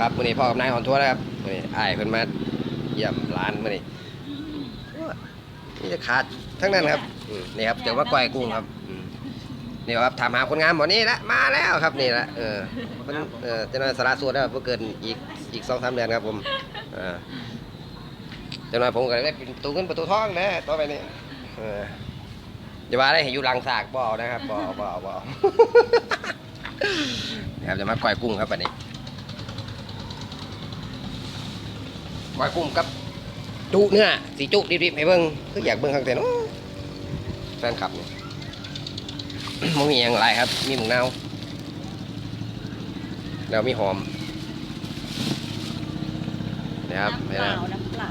ครับวันนี้พ่อกับนายหอนทัวร์นะครับวันนี้อ้เพิ่นมาเยี่ยมร้านมื้อนี้นี่จะขาดทั้งนั้นครับนี่ครับเดี๋ยวว่าก้อยกุ้งครับนี่ครับถามหาคนงานบ่นี่ละมาแล้วครับนี่ละเออเพิ่นเออเจะนายสาระสวดแล้วบ่เกินอีกอีก2-3เดือนครับผมเออเจะนายผมก็ได้เป็นตูเงินประตูทองนะต่อไปนี้เอออย่าได้เห็นอยู่หลังสากบ่อนะครับบ่อบ่อบ่อครับจะมาก้อยกุ้งครับวันนี้ ก้อยกุ้งกับจุเนื้อสีจุดิบๆให้เบิ่งคืออยากเบิ่งข้างแต่เนาะแฟนคลับเนี่ยมันมีอย่างไรครับ มีหมูนาวแล้วมีหอมนะครับน้ำเปนี่ล่านะน้ำเปล่า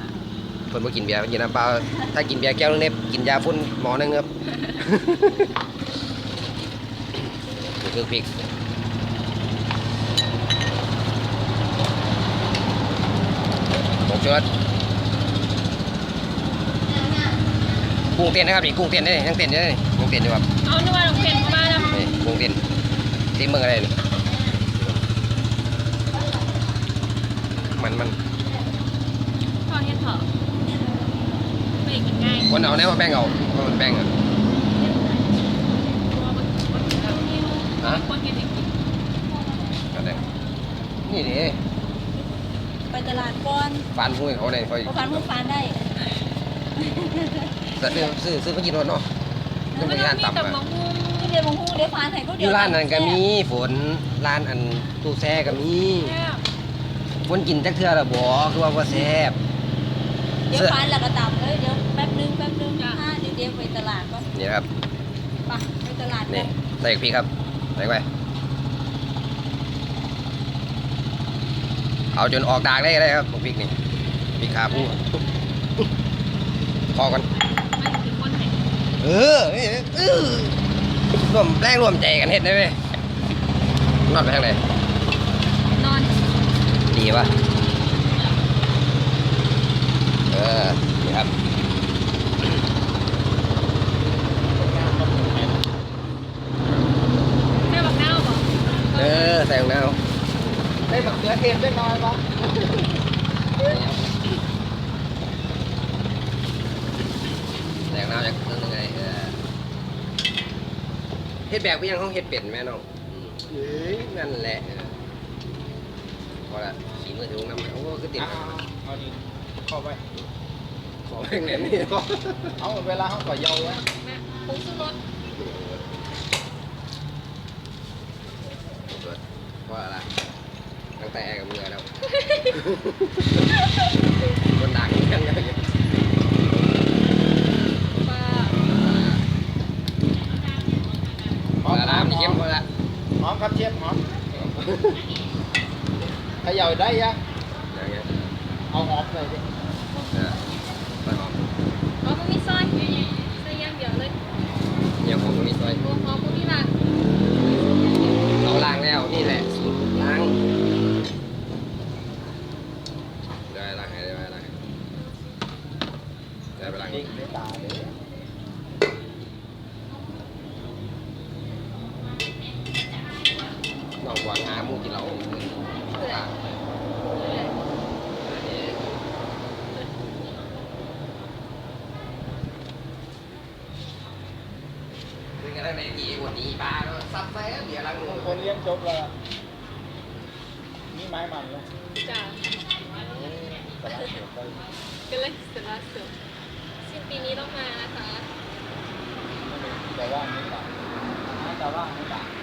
เพิ่นบ่กินเบียร์เพิ่นกินน้ำเปล่าถ้ากินเบียร์แก้วนึงเนี่ยกินยาฟุ้นหมอนึงครับนี่คือพริกผง ชูรสกุ้งเต้นนะครับนี่กุ้งเต้นได้นี่ยังเต้นอยู่ได้นี่กุ้งเต้นอยู่ครับเอานึกว่าน้องเพนมาแล้วนี่กุ้งเต้นตีมืออะไรนี่มันมันพอเฮ็ดเถอะไปกินง่ายคนเอาแน่มาแบ่งเอาเพราะมันแบ่งอะฮะคนเฮ็ดเองกินก็ได้นี่ดิไป ตลาดก่อนฟานหุ้ยเขาได้ค่อยเพราะฟันมุกฟันได้แต่ซื้อซื้อซื้อไปกินรถเนาะมัยังนไม่ก็ร้านมีต่ำแต่อะบะฮุ่งที่เดียวมงฮูเดี๋ยวฟันให้ก็อเดี๋ยวยู่ร้านนั้นก็มีฝนร้านอันตู้แช่ก็มีแซ่บฝนกินจักเทื่อละบ่คือว่าบ่แซ่บเดี๋ยวฟันแล้วก็ต่ำเลยเดี๋ยวแป๊บนึงแป๊บนึงห้าเดี๋ยวเดี๋ยวไปตลาดก่อนนี่ครับไปไปตลาดนี่กันใส่พริกครับใส่ไป เอาจนออกดากได้ก็ได้ครับพริกนี่พริกขาผู้พอกันไม่ถึงคนไหนเออเออร่วมแรงร่วมใจกันเฮ็ดได้ไหมนอดไปทางไหนนอน ดีป่ะเออนี่ครับแม่บักน้าวบอกเออใส่ของน้าได้บัก เขือเทศได้น้อยปะใส่ของน้าจากเครื่องยังไงเออเฮ็ดแบบก็ยังเขาเฮ็ดเป็นแม่น้องอืมเฮ้ยนั่นแหละเออพอละสีมือถือของน้ำโอ้คือติดเอาเอาดิเข้าไป ขอแม่งแหนมนี่ก็เอาเวลาเขาก็เยาไว้แม่ผงชูรสพอละตั้ง แต่กับมือแล้วคนดังกันเลยปลาหอมละน้ำนี่เข้มพอละหอมครับเชฟหอมเขย่าได้ยังอย่างเงี้ยเอาหอมเลยดิ เออไปหอม อ๋อมันมีซอยใส่ย่างเดียวเลย อย่างของตรงนี้ซอย รวมหอมพวกนี้ละ เราล้างแล้วนี่แหละสูตรล้างได้ล้างให้ได้ไหมล้างให้ได้ไปล้าง พริ นี่ กในตาเลย น้องหวานหาหมูกินเหล้าคุยกันได้ไหนดีกว่านี้ป้าแล้วซับแซ่เดี๋ยวล้างมือคนเลี้ยงจบแล้วนี่ไม้มันเลยจ้าตลาดเก็บไปก็เลยเสร็จแล้วเสร็จสิ้นปีนี้ต้องมานะคะแต่ว่าไม่ต่างแต่ว่าไม่ต่าง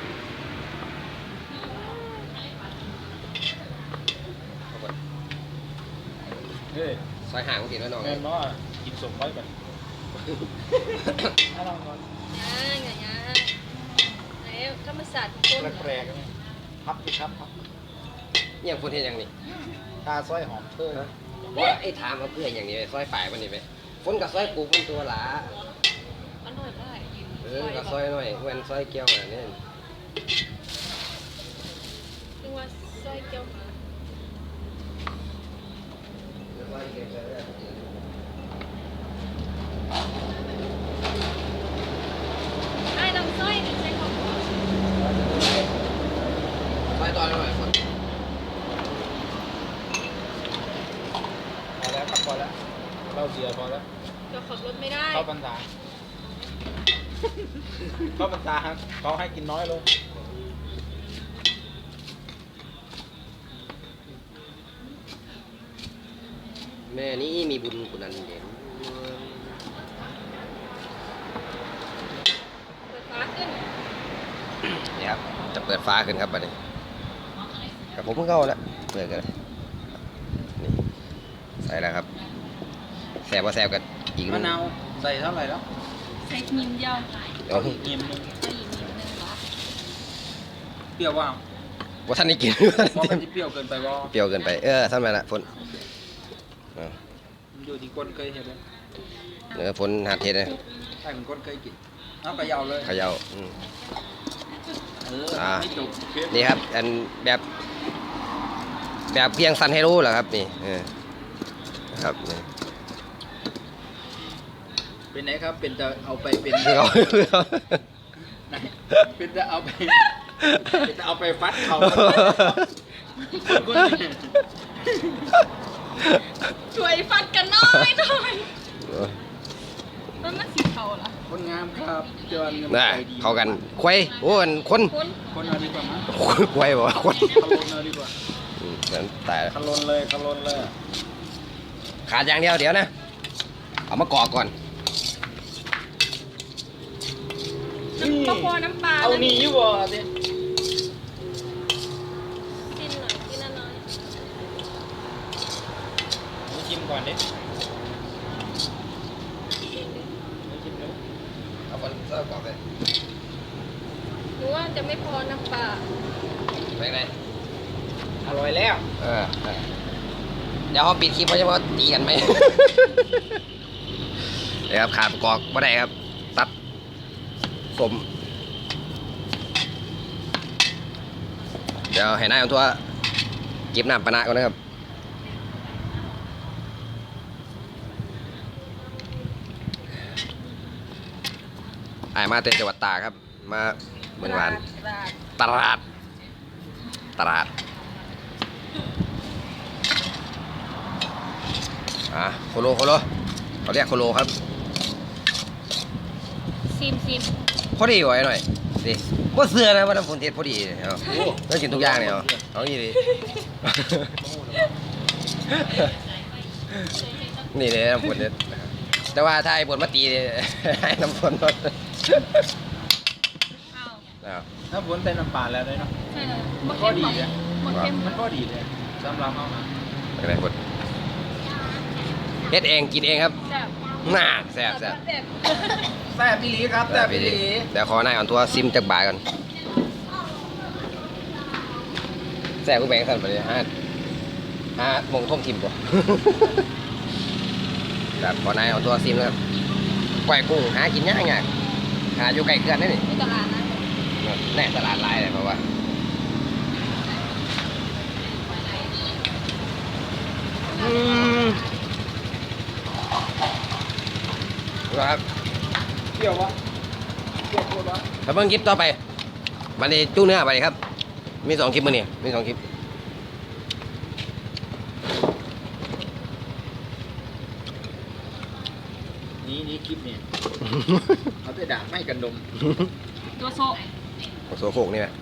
ฮ้ยซอยห่างกินแล้วน้องแม่นบ่กินสมไว้กันให้ลองก่อนย่างอย่างย่างไหนธรรมศาสตร์คนแปลกๆนี่พับสิครับพับเนี่ยพูดเห็นอย่างนี้ตาซอยหอมเพิ่มว่าไอ้ถามมาเพื่ออย่างนี้ไปซอยฝ่ายมันนี่ไหมฝนกับซอยปลูกมันตัวหลาอร่อยได้เออกับซอยหน่อยเว้นซอยเกี่ยวอันนี้นึกว่าซอยเกี๊ยวหมา ไอ้ลำส้อยเป็นใช้ของผมไม่ตอนไหนพอแล้วพอแล้วเราเสียพอแล้ว เดี๋ยวขับรถไม่ได้ เข้าพรษา เข้าพรษาเขาให้กินน้อยลง แม่นี่มีบุญคุณนันเด่นเปิดฟ้าขึ้นนี่ครับจะเปิดฟ้าขึ้นครับบัดนี้กับผมเพิ่งเข้าแล้วเปิดกันเลยนี่ใส่แล้วครับแซบว่าแซบกันอีกมะนาวใส่เท่าไหร่แล้วใส่หิมเดียวเดี๋ยวเงียมนึงใส่หิมนิดนึงเหรอเปรี้ยวว่าว่าท่านได้กินเพราะมันจะเปรี้ยวเกินไปว่าเปรี้ยวเกินไปเออท่านมาละฝน เออมันอยู่ที่คนเคยเห็นเลยเนื้อฝนหัดเทศเลยถ้าเป็นคนเคยกินเอาไปยาวเลยเขย่าอืม เอออ่า ไม่จุกนี่ครับ อันแบบแบบเพียงสันให้รู้เหรอครับนี่เออครับนี่ เป็นไหนครับ เป็นจะเอาไปเป็นคือเขาคือเขาไหนเป็นจะเอาไปเป็นจะเอาไปฟัดเขาคนคนนี้ ช่วยฟัดกันหน้อยหน่อยมันมันสีเทาเหรอคนงามครับเจริญเงินน่ะใจดีเข้ากันควยโอ้อันคนคุณคนเอาดีกว่ามั้งควยบอกว่าคนขลนเอาดีกว่าอืมนั่นตายแล้วขลนเลยขลนเลยขาดอย่างเดียวเดี๋ยวนะ เอามากรอกก่อน น้ำข้าวโพดน้ำปลาเอาแล้วนี่อยู่บ่สิ กินหน่อยกินน้อย มาชิม ก่อนดิมาชิมดูเอาคนเสิร์ฟก่อนเลยๆหนูว่าจะไม่พอน้ำปลาไปไหนอร่อยแล้ว เออเออเดี๋ยวเขาปิดคลิปไว้จะว่าตีกันไหม เดี๋ยวครับขาดประกอบไม่ได้ครับ ตัดสม เดี๋ยวให้นายเอาตัวเก็บน้ำปะนะก่อนนะครับายมาเตจังหวัดตากครับ มาเมืองวานตลาดตลาดอะโคโลโคโลเขาเรียกโคโลครับซิมซิมพอดีไว้หน่อยดิว่าเสื้อนะว่าน้ำฝนเทศพอดีเนี่ยเอาแล้วกินทุกอย่างเนี่ยเอาเอาอย่างนี้ดินี่เลยน้ำฝนเนี่ย แต่ว่าถ้าไอ้ฝนมาตีเนี่ยให้น้ำฝนลดอ้าวอ้าวถ้าฝนใส่น้ำปลาแล้วเลยเนาะใช่เลยมันก็ดีอะ มันเข้มมันก็ดีเลยสำหรับเขานะอะไรฝนเฮ็ดเองกินเองครับแซ่บน่าแซ่บแซ่บแซ่บแซ่บพี่หลีครับแซ่บพี่หลีเดี๋ยวขอนายอ่อนตัวซิมจากบ่ายก่อนแซ่บกูแบ่งสั่นไปเลยฮะฮะมงท่มทิมตั วแบบขอนายเอาตัวซิมแล้วครับก้อยกุ้งหากินยากยากหาอยู่ไกลเกลือนนี่นี่นี่ตลาดนะแน่ตลาดหลายเลยเพราะว่าอืมครับเปรี้ยววะเปรี้ยวโคตรวะถ้าเบิ่งคลิปต่อไปมันนี้จู้เนื้อไปครับ มีสองคลิปมือนี่มีสองคลิป นี่นี่คลิปเนี่ยเอาแต่ด่าไม่กันดมตัวโซะโซโครกนี่แหละ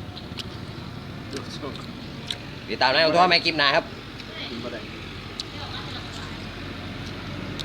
ติดตามนะของตัวไม่คลิปหนาครับ